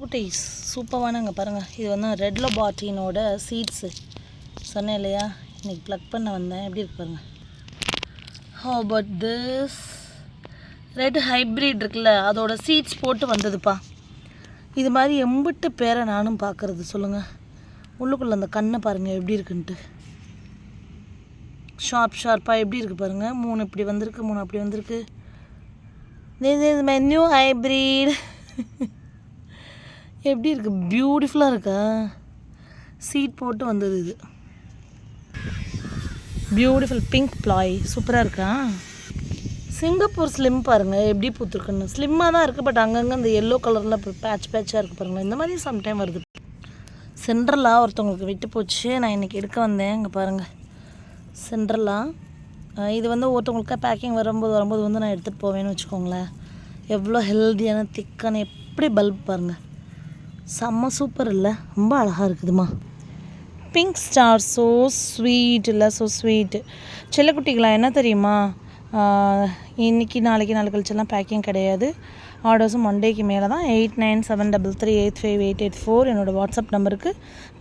குட்டீஸ் சூப்பரானங்க பாருங்கள் இது வந்து ரெட் லொபாட்டினோட சீட்ஸு சொன்னேன் இல்லையா? இன்றைக்கி ப்ளக் பண்ண வந்தேன். எப்படி இருக்கு பாருங்கள் ஹோ பட் திஸ் ரெட் ஹைப்ரிட் இருக்குல்ல அதோட சீட்ஸ் போட்டு வந்ததுப்பா. இது மாதிரி எம்பிட்டு பேரை நானும் பார்க்குறது. சொல்லுங்கள் உள்ளுக்குள்ளே அந்த கண்ணை பாருங்கள் எப்படி இருக்குன்ட்டு. ஷார்ப் ஷார்ப்பாக எப்படி இருக்குது பாருங்கள் மூணு இப்படி வந்திருக்கு மூணு அப்படி வந்திருக்கு. இது is my நியூ hybrid. எப்படி இருக்கு? பியூட்டிஃபுல்லாக இருக்கா? சீட் போட்டு வந்தது இது. பியூட்டிஃபுல் பிங்க் ப்ளாய் சூப்பராக இருக்கா? சிங்கப்பூர் ஸ்லிம் பாருங்கள் எப்படி பூத்துருக்குன்னு. ஸ்லிம்மாக தான் இருக்குது பட் அங்கங்கே இந்த எல்லோ கலரில் பேட்ச் பேட்சாக இருக்குது பாருங்கள் இந்த மாதிரி சம்டைம் வருது. சென்ட்ரலாக ஒருத்தவங்களுக்கு விட்டு போச்சு. நான் இன்றைக்கி எடுக்க வந்தேன். இங்கே பாருங்கள் சென்ட்ரலா இது வந்து ஒருத்தவங்களுக்காக பேக்கிங் வரும்போது வரும்போது வந்து நான் எடுத்துகிட்டு போவேன்னு வச்சுக்கோங்களேன். எவ்வளோ ஹெல்த்தியான திக்கான எப்படி பல்ப் பாருங்கள் செம்ம சூப்பர் இல்லை. ரொம்ப அழகாக இருக்குதுமா பிங்க் ஸ்டார் ஸோ ஸ்வீட் இல்லை ஸோ ஸ்வீட்டு செல்லக்குட்டிகளா என்ன தெரியுமா? இன்றைக்கி நாளைக்கு நாள் கழிச்செல்லாம் பேக்கிங் கிடையாது. ஆர்டர்ஸும் மண்டேக்கு மேலே தான் eight nine seven double three eight five eight eight four என்னோடய வாட்ஸ்அப் நம்பருக்கு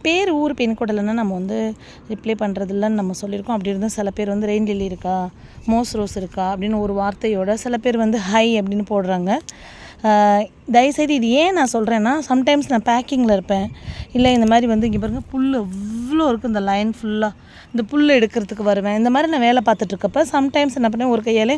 பேர் ஊர் பின்கோட் இல்லைன்னா நம்ம வந்து ரிப்ளை பண்ணுறது இல்லைன்னு நம்ம சொல்லியிருக்கோம். அப்படி இருந்தும் சில பேர் வந்து ரெயின் லில்லி இருக்கா? மோஸ் ரோஸ் இருக்கா? அப்படின்னு ஒரு வார்த்தையோட சில பேர் வந்து ஹை அப்படின்னு போடுறாங்க. தயவுசெய்து இது ஏன் நான் சொல்கிறேன்னா சம்டைம்ஸ் நான் பேக்கிங்கில் இருப்பேன். இல்லை இந்த மாதிரி வந்து இங்கே பாருங்கள் புல் எவ்வளோ இருக்குது இந்த லைன் ஃபுல்லாக இந்த புல் எடுக்கிறதுக்கு வருவேன். இந்த மாதிரி நான் வேலை பார்த்துட்ருக்கப்ப சம்டைம்ஸ் என்ன பண்ணேன் ஒரு கையாலே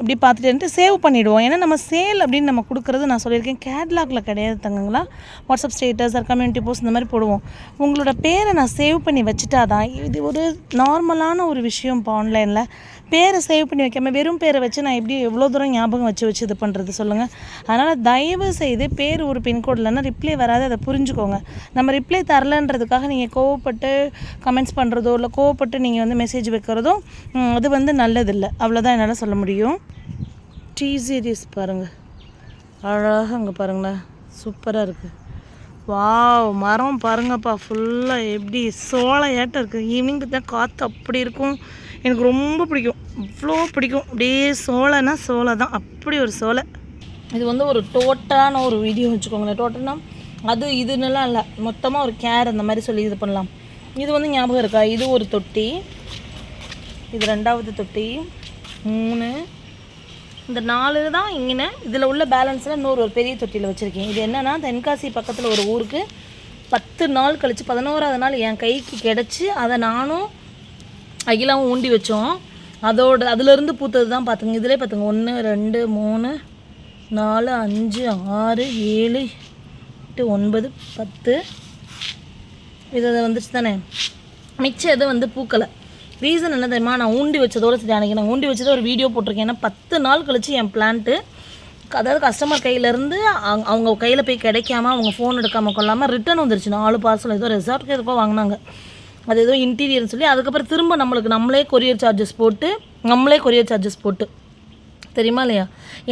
இப்படி பார்த்துட்டு சேவ் பண்ணிவிடுவோம் ஏன்னா நம்ம சேல் அப்படின்னு நம்ம கொடுக்குறது நான் சொல்லியிருக்கேன் கேட்லாகில் கிடையாது தங்கங்களா. WhatsApp status or community post இந்த மாதிரி போடுவோம். உங்களோட பேரை நான் சேவ் பண்ணி வச்சுட்டாதான் இது ஒரு நார்மலான ஒரு விஷயம் இப்போ ஆன்லைனில் பேரை சேவ் பண்ணி வைக்காமல் வெறும் பேரை வச்சு நான் எப்படி எவ்வளோ தூரம் ஞாபகம் வச்சு வச்சு இது பண்ணுறது சொல்லுங்கள் அதனால் தயவு செய்து பேர் ஒரு பின்கோட் இல்லைன்னா ரிப்ளை வராது அதை புரிஞ்சுக்கோங்க. நம்ம ரிப்ளை தரலன்றதுக்காக நீங்கள் கோவப்பட்டு கமெண்ட்ஸ் பண்ணுறதோ இல்லை கோவப்பட்டு நீங்கள் வந்து மெசேஜ் வைக்கிறதோ அது வந்து நல்லதில்லை. அவ்வளோதான் என்னால் சொல்ல முடியும். டி சீரிஸ் பாருங்கள் அழகாக அங்கே பாருங்களேன். சூப்பராக இருக்குது வாவ் மரம் பாருங்கப்பா ஃபுல்லாக எப்படி சோளம் ஏட்டம் இருக்குது ஈவினிங் பார்த்தா காற்று அப்படி இருக்கும். எனக்கு ரொம்ப பிடிக்கும். அவ்வளோ பிடிக்கும். அப்படியே சோளைனா சோளை தான். அப்படி ஒரு சோளை. இது வந்து ஒரு டோட்டலான ஒரு வீடியோ வச்சுக்கோங்களேன். டோட்டல்னா அது இதுன்னுலாம் இல்லை. மொத்தமாக ஒரு கேர் அந்த மாதிரி சொல்லி இது பண்ணலாம். இது வந்து ஞாபகம் இருக்கா? இது ஒரு தொட்டி. இது ரெண்டாவது தொட்டி. மூணு. இந்த நாலு தான் இங்கே இதில் உள்ள பேலன்ஸில் இன்னொரு ஒரு பெரிய தொட்டியில் வச்சுருக்கேன். இது என்னென்னா தென்காசி பக்கத்தில் ஒரு ஊருக்கு பத்து நாள் கழித்து பதினோராவது நாள் என் கைக்கு கிடச்சி அதை நானும் அகிலாவும் ஊண்டி வச்சோம். அதோட அதுலேருந்து பூத்தது தான் பார்த்துங்க இதிலே பார்த்துங்க ஒன்று ரெண்டு மூணு நாலு அஞ்சு ஆறு ஏழு எட்டு ஒன்பது பத்து. இது வந்துச்சு தானே மிச்சம் எதுவும் வந்து பூக்கலை. ரீசன் என்ன தெரியுமா? நான் ஊண்டி வச்சதோட சரி அன்றைக்கி நான் ஊண்டி வச்சதை ஒரு வீடியோ போட்டிருக்கேன். ஏன்னா பத்து நாள் கழித்து என் பிளான்ட்டு அதாவது கஸ்டமர் கையிலேருந்து அவங்க கையில் போய் கிடைக்காம அவங்க ஃபோன் எடுக்காமல் கொள்ளாமல் ரிட்டர்ன் வந்துருச்சு. நாலு பார்சல் ஏதோ ரெசார்ட்டுக்கு எதுக்கோ வாங்கினாங்க. அது ஏதோ இன்டீரியர்னு சொல்லி அதுக்கப்புறம் திரும்ப நம்மளுக்கு நம்மளே கொரியர் சார்ஜஸ் போட்டு நம்மளே கொரியர் சார்ஜஸ் போட்டு. தெரியுமா இல்லையா?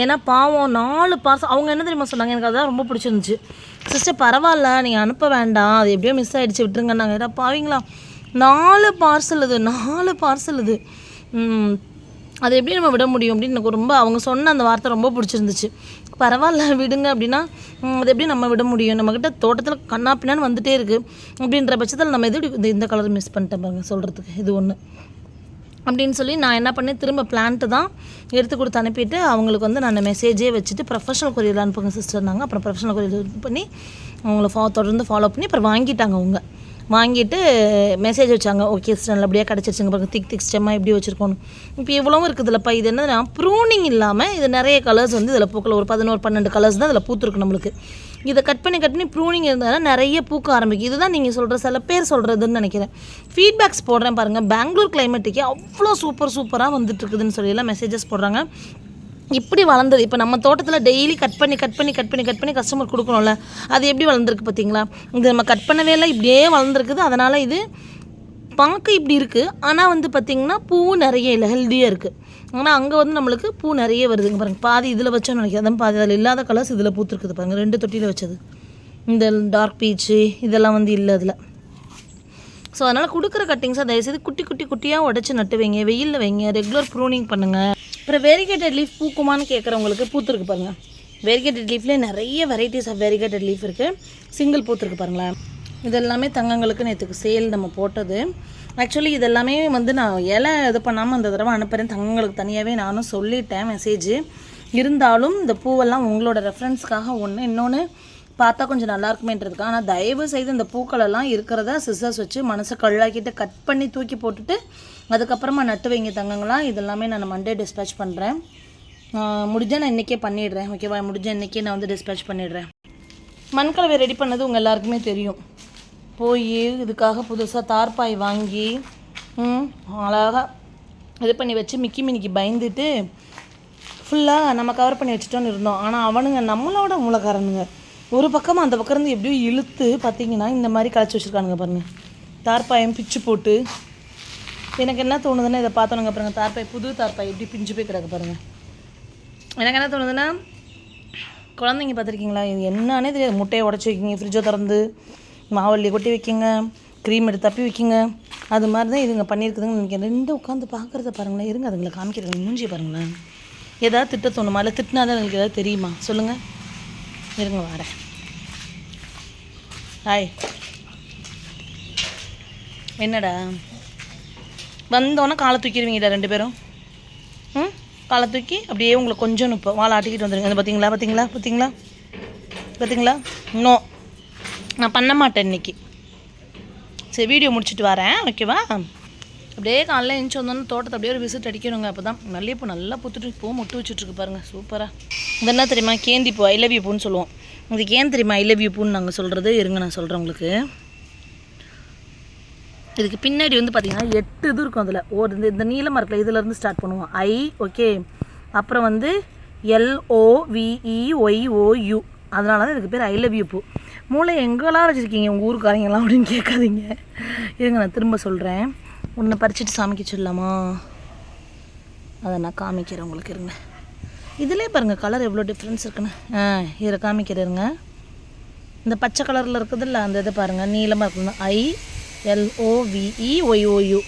ஏன்னா பாவம் நாலு பார்சல் அவங்க என்ன தெரியுமா சொன்னாங்க? எனக்கு அதான் ரொம்ப பிடிச்சிருந்துச்சு. சிஸ்டர் பரவாயில்ல நீங்கள் அனுப்ப வேண்டாம். அது எப்படியோ மிஸ் ஆகிடுச்சு விட்டுருங்கன்னாங்க. ஏடா பாவீங்களா? நாலு பார்சல் அது நாலு பார்சல் இது. அதை எப்படி நம்ம விட முடியும் அப்படின்னு எனக்கு ரொம்ப அவங்க சொன்ன அந்த வார்த்தை ரொம்ப பிடிச்சிருந்துச்சு. பரவாயில்ல விடுங்க அப்படின்னா அதை அது எப்படி நம்ம விட முடியும்? நம்மக்கிட்ட தோட்டத்தில் கண்ணா பின்னான்னு வந்துட்டே இருக்குது அப்படின்ற பட்சத்தில் நம்ம எது இந்த இந்த கலர் மிஸ் பண்ணிட்டேன் பாருங்க சொல்கிறதுக்கு இது ஒன்று அப்படின்னு சொல்லி நான் என்ன பண்ணேன் திரும்ப பிளான்ட்டு தான் எடுத்து கொடுத்து அனுப்பிட்டு அவங்களுக்கு வந்து நான் மெசேஜே வச்சுட்டு ப்ரொஃபஷனல் கொரியர் அனுப்புங்க சிஸ்டர்னாங்க அப்புறம் ப்ரொஃபஷனல் கொரியர் இது பண்ணி அவங்கள ஃபா தொடர்ந்து ஃபாலோ பண்ணி அப்புறம் வாங்கிட்டாங்க அவங்க. வாங்கிட்டு மெசேஜ் வச்சாங்க. ஓகே சிஸ்டர் நல்லபடியாக கிடச்சிருச்சுங்க பாருங்க. திக் திக் ஸ்டெம்மாக எப்படி வச்சுருக்கணும் இப்போ இவ்வளவும் இருக்குதுல்லப்பா இது என்னன்னா ப்ரூனிங் இல்லாமல் இது நிறைய கலர்ஸ் வந்து இதில் பூக்கல. ஒரு பதினோரு பன்னெண்டு கலர்ஸ் தான் இதில் பூத்துருக்கு நம்மளுக்கு. இதை கட் பண்ணி கட் பண்ணி ப்ரூனிங் இருந்தாலும் நிறைய பூக்க ஆரம்பிக்கும். இதுதான் நீங்கள் சொல்கிற சில பேர் சொல்கிறதுன்னு நினைக்கிறேன். ஃபீட்பேக்ஸ் போடுறேன் பாருங்கள் பெங்களூர் கிளைமேட்டுக்கே அவ்வளோ சூப்பர் சூப்பராக வந்துட்டு இருக்குதுன்னு சொல்லி எல்லாம் மெசேஜஸ் போடுறாங்க. இப்படி வளர்ந்தது. இப்போ நம்ம தோட்டத்தில் டெய்லி கட் பண்ணி கட் பண்ணி கட் பண்ணி கட் பண்ணி கஸ்டமர் கொடுக்கணும்ல அது எப்படி வளர்ந்துருக்கு பார்த்தீங்களா இது நம்ம கட் பண்ணவே இல்லை இப்படியே வளர்ந்துருக்குது. அதனால் இது பார்க்க இப்படி இருக்குது ஆனால் வந்து பார்த்திங்கன்னா பூ நிறைய இல்லை ஹெல்த்தியாக இருக்குது ஆனால் அங்கே வந்து நம்மளுக்கு பூ நிறைய வருதுங்க பாருங்கள் பாதி இதில் வச்சோன்னு நினைக்கிறேன். அதான் பாதி அதில் இல்லாத கலர்ஸ் இதில் பூத்துருக்குது பாருங்கள் ரெண்டு தொட்டியில் வச்சது. இந்த டார்க் பீச்சு இதெல்லாம் வந்து இல்லை அதில். ஸோ அதனால் கொடுக்குற கட்டிங்ஸாக தயவுசெய்து குட்டி குட்டி குட்டியாக உடச்சி நட்டு வைங்க வெயிலில் வைங்க. ரெகுலர் ப்ரூனிங் பண்ணுங்கள் அப்புறம் வெரிகேட்டட் லீஃப் பூக்குமான்னு கேட்குறவங்களுக்கு பூத்துருக்கு பாருங்கள் வெரிகேட்டட் லீஃப்லேயே நிறைய வெரைட்டிஸ் ஆஃப் வெரிகேட்டட் லீஃப் இருக்குது சிங்கிள் பூத்துருக்கு பாருங்களேன். இதெல்லாமே தங்கங்களுக்கு நேற்றுக்கு சேல் நம்ம போட்டது. ஆக்சுவலி இதெல்லாமே வந்து நான் இலை இது பண்ணாமல் அந்த தடவை அனுப்புகிறேன் தங்கங்களுக்கு தனியாகவே நானும் சொல்லிட்டேன் மெசேஜ் இருந்தாலும் இந்த பூவெல்லாம் உங்களோட ரெஃபரன்ஸ்க்காக ஒன்று இன்னொன்று பார்த்தா கொஞ்சம் நல்லா இருக்குமேன்றதுக்கு ஆனால் தயவு செய்து இந்த பூக்களெல்லாம் இருக்கிறத சிசர்ஸ் வச்சு மனசை கல்லாக்கிட்டு கட் பண்ணி தூக்கி போட்டுட்டு அதுக்கப்புறமா நட்டு வைங்க தங்கங்களாம் இதெல்லாமே நான் மண்டே டிஸ்பேச் பண்ணுறேன் முடிஞ்சால் நான் இன்றைக்கே பண்ணிடுறேன். ஓகேவா முடிஞ்சால் இன்றைக்கே நான் வந்து டிஸ்பேச் பண்ணிடுறேன். மண்கலவை ரெடி பண்ணது உங்கள் எல்லாருக்குமே தெரியும். போய் இதுக்காக புதுசாக தார்பாய் வாங்கி அழகாக இது பண்ணி வச்சு மிக்கி மினிக்கு பயந்துட்டு ஃபுல்லாக நம்ம கவர் பண்ணி வச்சுட்டோன்னு இருந்தோம். ஆனால் அவனுங்க நம்மளோட மூலக்காரனுங்க. ஒரு பக்கம் அந்த பக்கம் இருந்து எப்படியோ இழுத்து பார்த்தீங்கன்னா இந்த மாதிரி களைச்சி வச்சுருக்கானுங்க பாருங்கள் தார்பாயம் பிச்சு போட்டு எனக்கு என்ன தோணுதுன்னா இதை பார்த்தோனுங்க பாருங்க. தார்பாய் புது தார்பாய் எப்படி பிஞ்சு போய் கிடக்கு பாருங்கள் எனக்கு என்ன தோணுதுன்னா குழந்தைங்க பார்த்துருக்கீங்களா? இது என்னன்னே தெரியாது. முட்டையை உடச்சி வைக்கிங்க ஃப்ரிட்ஜை திறந்து மாவள்ளி கொட்டி வைக்கிங்க க்ரீம் எடுத்து தப்பி வைக்கிங்க. அது மாதிரி தான் இதுங்க பண்ணியிருக்குதுங்க நினைக்கிறேன். ரெண்டு உட்காந்து பார்க்குறத பாருங்களேன். இருங்க அதுங்களை காமிக்கிறது மூஞ்சி பாருங்களேன். ஏதாவது திட்ட தோணுமா? இல்லை திட்டினா தான் எனக்கு ஏதாவது தெரியுமா? சொல்லுங்கள் இருங்க வரேன். ஹாய் என்னடா? வந்தோன்னே காலை தூக்கிடுவீங்கடா ரெண்டு பேரும். ம்? காலை தூக்கி அப்படியே உங்களை கொஞ்சம் இப்போ வாழை ஆட்டிக்கிட்டு வந்துடுங்க அது பார்த்தீங்களா பார்த்தீங்களா பார்த்தீங்களா பார்த்தீங்களா நோ. நான் பண்ண மாட்டேன் இன்னைக்கு. சரி வீடியோ முடிச்சுட்டு வரேன். ஓகேவா அப்படியே காலைல எழுந்து வந்தோன்னே தோட்டத்தை அப்படியே ஒரு விசிட் அடிக்கணுங்க. அப்போ தான் மல்லிகைப்பூ நல்லா பூத்துட்டு பூ முட்டு வச்சுட்ருக்கு பாருங்கள் சூப்பராக இது என்ன தெரியுமா? கேந்தி பூ ஐ லவ் யூ பூன்னு சொல்லுவோம். இதுக்கு ஏன் தெரியுமா? ஐ லவ் யூ பூன்னு நாங்கள் சொல்கிறது இருங்க நான் சொல்கிறேன் உங்களுக்கு. இதுக்கு பின்னாடி வந்து பார்த்தீங்கன்னா எட்டு இது இருக்கும் அதில். ஒரு இந்த இந்த நீளமாக மரத்தில் இதுலேருந்து ஸ்டார்ட் பண்ணுவோம். ஐ ஓகே அப்புறம் வந்து எல்ஓவிஇ ஒய்ஓயு அதனால தான் இதுக்கு பேர் ஐ லவ் யூ பூ. மூளை எங்கெல்லாம் வச்சுருக்கீங்க? உங்கள் ஊருக்காரங்கெல்லாம் அப்படின்னு கேட்காதீங்க. இருங்க நான் திரும்ப சொல்கிறேன் உன்னை பறிச்சுட்டு சாமிக்க சொல்லலாமா அதை நான் காமிக்கிறேன் உங்களுக்கு இருங்க. இதிலே பாருங்கள் கலர் எவ்வளோ டிஃப்ரென்ஸ் இருக்குன்னு. ஆ இதில் காமிக்கிறேன் இருங்க. இந்த பச்சை கலரில் இருக்குதுல்ல அந்த இதை பாருங்கள் நீளமாக இருக்குது ஐ எல்ஓவிஇ ஒய்ஓயு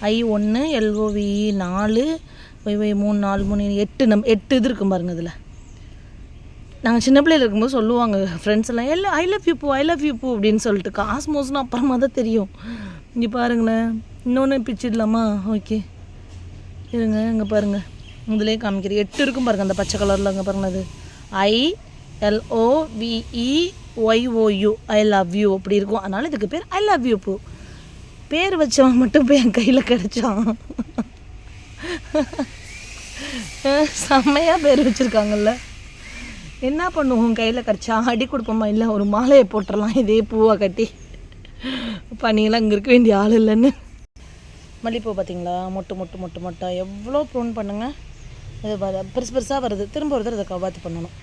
ஐ ஒன்று எல்ஓவிஇ நாலு ஒய்ஒய் மூணு நாலு மூணு எட்டு நம் எட்டு இது இருக்கும் பாருங்க இதில். நாங்கள் சின்ன பிள்ளையில் இருக்கும்போது சொல்லுவாங்க ஃப்ரெண்ட்ஸ் எல்லாம் எல்லாம் ஐ லவ் யூ பூ ஐ லவ் யூ பூ அப்படின்னு சொல்லிட்டு காஸ்மோஸ்னு அப்புறமா தான் தெரியும். இங்கே பாருங்களேன் இன்னொன்று பிச்சிடலாமா? ஓகே. இருங்க இங்கே பாருங்கள் இதுலேயே காமிக்கிறேன். எட்டு இருக்கும் பாருங்கள் அந்த பச்சை கலரில் அங்கே பாருங்கள் அது. I L O V E Y O U I love you அப்படி இருக்கும். அதனால் இதுக்கு பேர் ஐ லவ் யூ பூ. பேர் வச்சவன் மட்டும் போய் என் கையில் கிடச்சான். செம்மையாக பேர் வச்சுருக்காங்கல்ல. என்ன பண்ணுவோம் கையில் கிடச்சா அடி கொடுப்போமா? இல்லை ஒரு மாலையை போட்டுடலாம் இதே பூவை கட்டி. பனியெல்லாம் இங்கே இருக்க வேண்டிய ஆள் இல்லைன்னு. மல்லிகைப்பூ பார்த்தீங்களா மொட்டு மொட்டு மொட்டு மொட்டை. எவ்வளோ ப்ரூன் பண்ணுங்கள் இது பெருசு பெருசாக வருது. திரும்ப ஒரு தடவை இதை கவாத்து பண்ணணும்.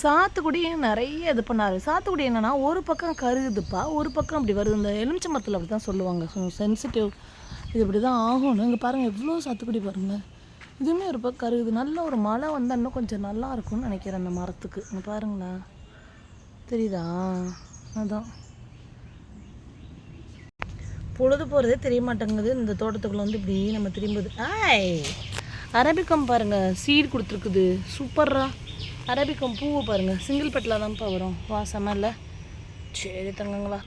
சாத்துக்குடியும் நிறைய இது பண்ணார். சாத்துக்குடி என்னென்னா ஒரு பக்கம் கருகுதுப்பா ஒரு பக்கம் அப்படி வருது. இந்த எலுமிச்சை மரத்தில் அப்படி தான் சொல்லுவாங்க சென்சிட்டிவ் இது இப்படி தான் ஆகணும். இங்கே பாருங்கள் எவ்வளோ சாத்துக்குடி பாருங்கள் இதுவுமே ஒரு பக்கம் கருகுது நல்ல ஒரு மழை வந்தால் இன்னும் கொஞ்சம் நல்லா இருக்கும்னு நினைக்கிறேன் அந்த மரத்துக்கு. இங்கே பாருங்களேன் தெரியுதா? அதான். பொழுது போகிறதே தெரிய மாட்டேங்குது இந்த தோட்டத்துக்குள்ளே வந்து இப்படி நம்ம திரும்புது. ஆய்! அரபிக்கம் பாருங்க சீட் கொடுத்துருக்குது. சூப்பர்ரா. அரபிக்கம் பூவை பாருங்கள் சிங்கிள் பட்டில் தான்ப்பா வரும். வாசமாக இல்லை? சரி தங்கங்களா?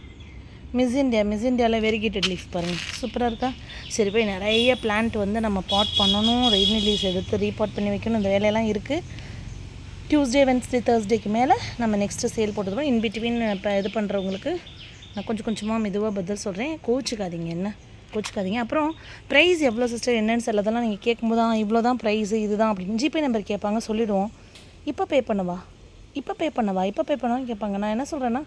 மிஸ் இந்தியா மிஸ் இந்தியாவில் வெரிகேட்டட் லீஃப் பாருங்கள் சூப்பராக இருக்கா? சரி போய் நிறைய பிளான்ட் வந்து நம்ம பாட் பண்ணணும். ரெய்னி லீவ்ஸ் எடுத்து ரீபாட் பண்ணி வைக்கணும். இந்த வேலையெல்லாம் இருக்குது டியூஸ்டே வென்ஸ்டே தேர்ஸ்டேக்கு மேலே நம்ம நெக்ஸ்ட்டு சேல் போட்டுருவோம் இன் பிட்வீன் இப்போ இது பண்ணுறவங்களுக்கு நான் கொஞ்சம் கொஞ்சமாக மெதுவாக பதில் சொல்கிறேன் கோச்சிக்காதீங்க என்ன? கோச்சிக்காதீங்க. அப்புறம் ப்ரைஸ் எவ்வளோ சிஸ்டர் என்னன்னு சொல்லதெல்லாம் நீங்கள் கேட்கும்போது தான் இவ்வளோ தான் ப்ரைஸு இதுதான் அப்படின்னு. ஜிபே நம்பர் கேட்பாங்க சொல்லிவிடுவோம் இப்போ பே பண்ணவா? இப்போ பே பண்ணவா? இப்போ பே பண்ணவான்னு கேட்பாங்க. நான் என்ன சொல்கிறேன்னா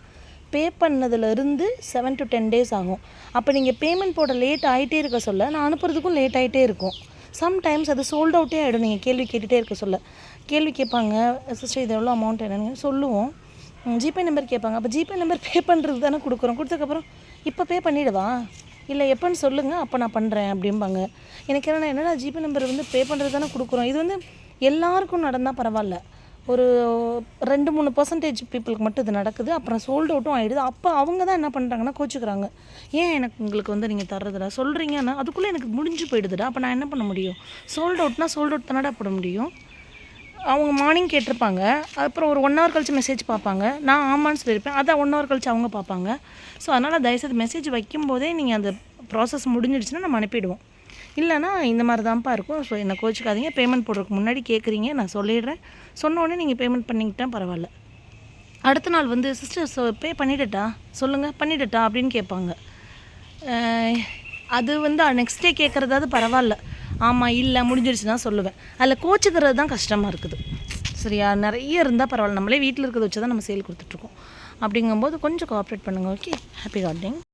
பே பண்ணதுலேருந்து செவன் டு டென் டேஸ் ஆகும். அப்போ நீங்கள் பேமெண்ட் போட லேட் ஆகிட்டே இருக்க சொல்ல நான் அனுப்புறதுக்கும் லேட் ஆகிட்டே இருக்கும். சம்டைம்ஸ் அது சோல்ட் அவுட்டே ஆகிடும் நீங்கள் கேள்வி கேட்டுகிட்டே இருக்க சொல்ல. கேள்வி கேட்பாங்க சிஸ்டர் இது எவ்வளோ அமௌண்ட் என்னன்னு சொல்லுவோம். ஜிபே நம்பர் கேட்பாங்க. அப்போ ஜிபே நம்பர் பே பண்ணுறது தானே கொடுக்குறோம். கொடுத்ததுக்கப்புறம் இப்போ பே பண்ணிவிடவா இல்லை எப்போன்னு சொல்லுங்கள் அப்போ நான் பண்ணுறேன் அப்படிம்பாங்க. எனக்கு என்னென்னா என்னடா ஜிபே நம்பர் வந்து பே பண்ணுறது தானே கொடுக்குறோம். இது வந்து எல்லாருக்கும் நடந்தால் பரவாயில்ல. ஒரு ரெண்டு மூணு பர்சன்டேஜ் பீப்புளுக்கு மட்டும் இது நடக்குது. அப்புறம் சோல்ட் அவுட்டும் ஆகிடுது அப்போ அவங்க தான் என்ன பண்ணுறாங்கன்னா கோச்சிக்கிறாங்க. ஏன் எனக்கு உங்களுக்கு வந்து நீங்கள் தர்றதுடா? சொல்கிறீங்கன்னா அதுக்குள்ளே எனக்கு முடிஞ்சு போயிடுதுடா. அப்போ நான் என்ன பண்ண முடியும்? சோல்ட் அவுட்னா சோல்ட் அவுட் தானடா போட முடியும்? அவங்க மார்னிங் கேட்டிருப்பாங்க. அப்புறம் ஒரு ஒன் ஹவர் கழிச்சு மெசேஜ் பார்ப்பாங்க. நான் ஆமான்னு சொல்லியிருப்பேன். அதான் ஒன் ஹவர் கழிச்சு அவங்க பார்ப்பாங்க. ஸோ அதனால் தயவுசெய்து மெசேஜ் வைக்கும்போதே நீங்கள் அந்த ப்ராசஸ் முடிஞ்சிடுச்சுன்னா நம்ம அனுப்பிடுவோம். இல்லைனா இந்த மாதிரி தான்ப்பா இருக்கும். ஸோ என்னை கோச்சிக்காதீங்க பேமெண்ட் போடுறதுக்கு முன்னாடி கேட்குறீங்க நான் சொல்லிடுறேன். சொன்னோடனே நீங்கள் பேமெண்ட் பண்ணிக்கிட்டா பரவாயில்ல. அடுத்த நாள் வந்து சிஸ்டர் ஸோ பே பண்ணிடட்டா சொல்லுங்கள் பண்ணிடட்டா அப்படின்னு கேட்பாங்க. அது வந்து நெக்ஸ்ட் டே கேட்குறதாவது பரவாயில்ல. ஆமாம் இல்லை முடிஞ்சிடுச்சு தான் சொல்லுவேன். அதில் கோச்சிக்கிறது தான் கஷ்டமாக இருக்குது. சரியா? நிறைய இருந்தால் பரவாயில்ல. நம்மளே வீட்டில் இருக்கிறத வச்சு தான் நம்ம சேல் கொடுத்துட்ருக்கோம் அப்படிங்கும்போது கொஞ்சம் கோஆப்ரேட் பண்ணுங்கள் ஓகே ஹாப்பி கார்டிங்